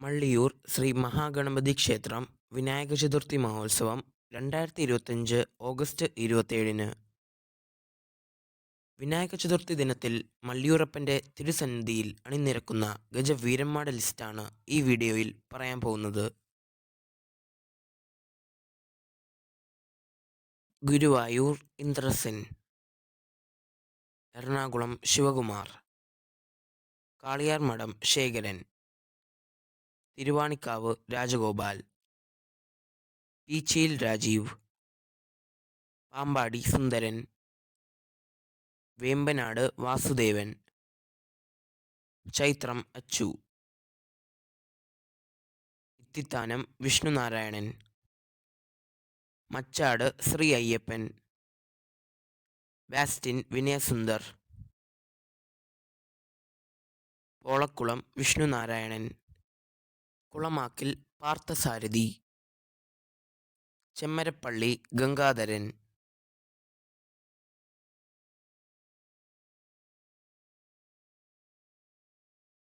മള്ളിയൂർ ശ്രീ മഹാഗണപതി ക്ഷേത്രം വിനായക ചതുർത്ഥി മഹോത്സവം രണ്ടായിരത്തി ഇരുപത്തഞ്ച് ഓഗസ്റ്റ് ഇരുപത്തേഴിന് വിനായക ചതുർത്ഥി ദിനത്തിൽ മള്ളിയൂറപ്പന്റെ തിരുസന്നിധിയിൽ അണിനിരക്കുന്ന ഗജവീരന്മാരുടെ ലിസ്റ്റാണ് ഈ വീഡിയോയിൽ പറയാൻ പോകുന്നത്. ഗുരുവായൂർ ഇന്ദ്രസെൻ എറണാകുളം ശിവകുമാർ കാളിയാർ മഠം ശേഖരൻ തിരുവാണിക്കാവ് രാജഗോപാൽ. പീച്ചിയിൽ രാജീവ്. പാമ്പാടി സുന്ദരൻ. വേമ്പനാട് വാസുദേവൻ. ചൈത്രം അച്ചു. ഇത്തിത്താനം വിഷ്ണുനാരായണൻ. മച്ചാട് ശ്രീ അയ്യപ്പൻ വാസ്റ്റിൻ വിനയസുന്ദർ. പോളക്കുളം വിഷ്ണുനാരായണൻ. കുളമാക്കിൽ പാർത്ഥസാരഥി. ചെമ്മരപ്പള്ളി ഗംഗാധരൻ